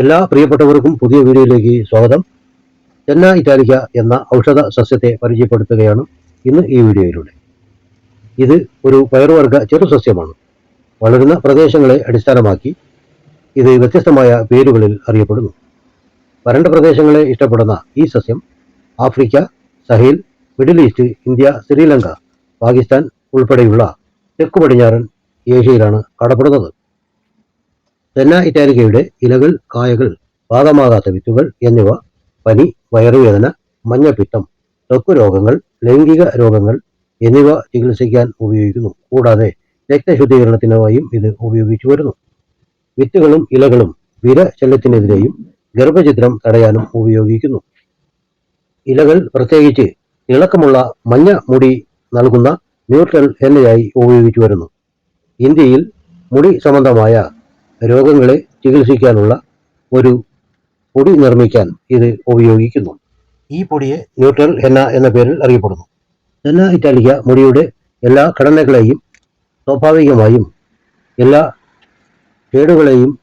എല്ലാ പ്രിയപ്പെട്ടവർക്കും പുതിയ വീഡിയോയിലേക്ക് സ്വാഗതം. ചെന്ന ഇറ്റാലിക്ക എന്ന ഔഷധ സസ്യത്തെ പരിചയപ്പെടുത്തുകയാണ് ഇന്ന് ഈ വീഡിയോയിലൂടെ. ഇത് ഒരു പയറുവർഗ ചെറു സസ്യമാണ് വളരുന്ന പ്രദേശങ്ങളെ അടിസ്ഥാനമാക്കി ഇത് വ്യത്യസ്തമായ പേരുകളിൽ അറിയപ്പെടുന്നു. വരണ്ട പ്രദേശങ്ങളെ ഇഷ്ടപ്പെടുന്ന ഈ സസ്യം Africa Sahel Middle East India Sri Lanka Pakistan ഉൾപ്പെടെയുള്ള തെക്കു പടിഞ്ഞാറൻ ഏഷ്യയിലാണ് കാണപ്പെടുന്നത്. തെന്ന ഇറ്റാലിക്കയുടെ ഇലകൾ കായകൾ പാകമാകാത്ത വിത്തുകൾ എന്നിവ പനി വയറുവേദന മഞ്ഞപ്പിത്തം ത്വക്ക് രോഗങ്ങൾ ലൈംഗിക രോഗങ്ങൾ എന്നിവ ചികിത്സിക്കാൻ ഉപയോഗിക്കുന്നു. കൂടാതെ രക്തശുദ്ധീകരണത്തിനായും ഇത് ഉപയോഗിച്ചു വരുന്നു. വിത്തുകളും ഇലകളും വിര ശല്യത്തിനെതിരെയും ഗർഭചിത്രം തടയാനും ഉപയോഗിക്കുന്നു. ഇലകൾ പ്രത്യേകിച്ച് ഇളക്കമുള്ള മഞ്ഞ മുടി നൽകുന്ന ന്യൂട്രൽ എണ്ണയായി ഉപയോഗിച്ചു വരുന്നു. ഇന്ത്യയിൽ മുടി സംബന്ധമായ രോഗങ്ങളെ ചികിത്സിക്കാനുള്ള ഒരു പൊടി നിർമ്മിക്കാൻ ഇത് ഉപയോഗിക്കുന്നു. ഈ പൊടിയെ ന്യൂട്രൽ ഹെന്ന എന്ന പേരിൽ അറിയപ്പെടുന്നു. ഹെന്ന ഇറ്റാലിക്ക മുടിയുടെ എല്ലാ ഘടനകളെയും സ്വാഭാവികമായും എല്ലാ കേടുകളെയും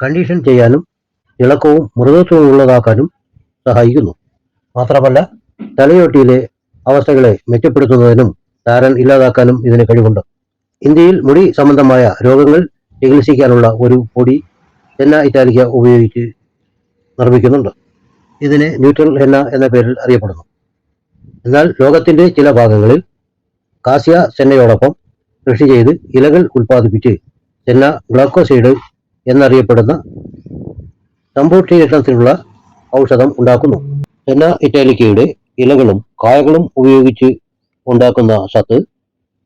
കണ്ടീഷൻ ചെയ്യാനും ഇളക്കവും മൃദുത്വവും ഉള്ളതാക്കാനും സഹായിക്കുന്നു. മാത്രമല്ല തലയോട്ടിയിലെ അവസ്ഥകളെ മെച്ചപ്പെടുത്തുന്നതിനും താരൻ ഇല്ലാതാക്കാനും ഇതിന് കഴിവുണ്ട്. ഇന്ത്യയിൽ മുടി സംബന്ധമായ രോഗങ്ങൾ ചികിത്സിക്കാനുള്ള ഒരു പൊടി എണ്ണ ഇറ്റാലിക്ക ഉപയോഗിച്ച് നിർമ്മിക്കുന്നുണ്ട്. ഇതിനെ ന്യൂട്രൽ എണ്ണ എന്ന പേരിൽ അറിയപ്പെടുന്നു. എന്നാൽ ലോകത്തിന്റെ ചില ഭാഗങ്ങളിൽ കാസ്യ സെന്നയോടൊപ്പം കൃഷി ചെയ്ത് ഇലകൾ ഉൽപ്പാദിപ്പിച്ച് സെന്ന ഗ്ലൂക്കോസൈഡ് എന്നറിയപ്പെടുന്ന സമ്പൂർത്തീകരണത്തിനുള്ള ഔഷധം ഉണ്ടാക്കുന്നു. സെന്ന ഇറ്റാലിക്കയുടെ ഇലകളും കായകളും ഉപയോഗിച്ച് ഉണ്ടാക്കുന്ന സത്ത്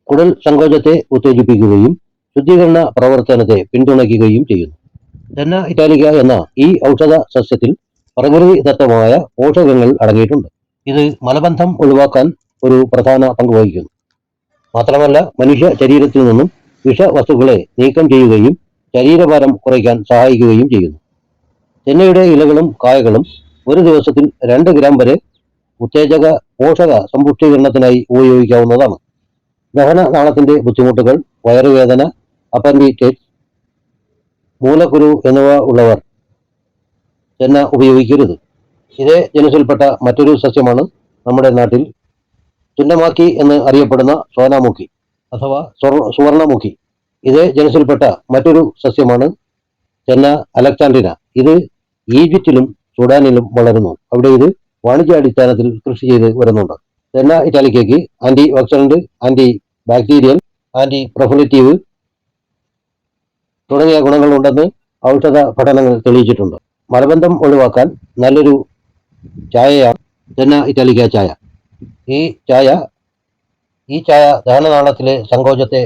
കുടൽ സങ്കോചത്തെ ഉത്തേജിപ്പിക്കുകയും ശുദ്ധീകരണ പ്രവർത്തനത്തെ പിന്തുണയ്ക്കുകയും ചെയ്യുന്നു. ധന ഇറ്റാലിക്ക എന്ന ഈ ഔഷധ സസ്യത്തിൽ പ്രകൃതി ദത്തമായ പോഷകങ്ങൾ അടങ്ങിയിട്ടുണ്ട്. ഇത് മലബന്ധം ഒഴിവാക്കാൻ ഒരു പ്രധാന പങ്ക് വഹിക്കുന്നു. മാത്രമല്ല മനുഷ്യ ശരീരത്തിൽ നിന്നും വിഷവസ്തുക്കളെ നീക്കം ചെയ്യുകയും ശരീരഭാരം കുറയ്ക്കാൻ സഹായിക്കുകയും ചെയ്യുന്നു. തെന്നയുടെ ഇലകളും കായകളും ഒരു ദിവസത്തിൽ രണ്ട് ഗ്രാം വരെ ഉത്തേജക പോഷക സമ്പുഷ്ടീകരണത്തിനായി ഉപയോഗിക്കാവുന്നതാണ്. ദഹന നാളത്തിന്റെ ബുദ്ധിമുട്ടുകൾ വയറുവേദന അപ്പൻഡിറ്റൈറ്റ്സ് മൂലക്കുരു എന്നിവ ഉള്ളവർ ചെന്ന ഉപയോഗിക്കരുത്. ഇതേ ജനുസിൽപ്പെട്ട മറ്റൊരു സസ്യമാണ് നമ്മുടെ നാട്ടിൽ തുന്നമാക്കി എന്ന് അറിയപ്പെടുന്ന സോനാമുഖി അഥവാ സുവർണമുക്കി ഇതേ ജനുസിൽപ്പെട്ട മറ്റൊരു സസ്യമാണ് ചെന്ന അലക്സാൻഡ്രിന ഇത് ഈജിപ്തിലും സുഡാനിലും വളരുന്നു. അവിടെ ഇത് വാണിജ്യാടിസ്ഥാനത്തിൽ കൃഷി ചെയ്ത് വരുന്നുണ്ട്. ചെന്ന ഇറ്റാലിക്കയ്ക്ക് antioxidant antibacterial antiproliferative തുടങ്ങിയ ഗുണങ്ങളുണ്ടെന്ന് ഔഷധ പഠനങ്ങൾ തെളിയിച്ചിട്ടുണ്ട്. മലബന്ധം ഒഴിവാക്കാൻ നല്ലൊരു ചായയാണ് തെന്ന ഇറ്റാലിക്ക ചായ. ഈ ചായ ഈ ചായ ദഹനനാളത്തിലെ സങ്കോചത്തെ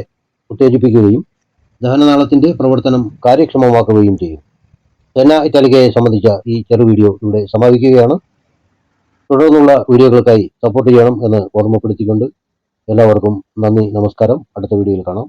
ഉത്തേജിപ്പിക്കുകയും ദഹനനാളത്തിന്റെ പ്രവർത്തനം കാര്യക്ഷമമാക്കുകയും ചെയ്യും. തെന്ന ഇറ്റാലിക്കയെ സംബന്ധിച്ച ഈ ചെറു വീഡിയോ ഇവിടെ സമാപിക്കുകയാണ്. തുടർന്നുള്ള വീഡിയോകൾക്കായി സപ്പോർട്ട് ചെയ്യണം എന്ന് ഓർമ്മപ്പെടുത്തിക്കൊണ്ട് എല്ലാവർക്കും നന്ദി നമസ്കാരം. അടുത്ത വീഡിയോയിൽ കാണാം.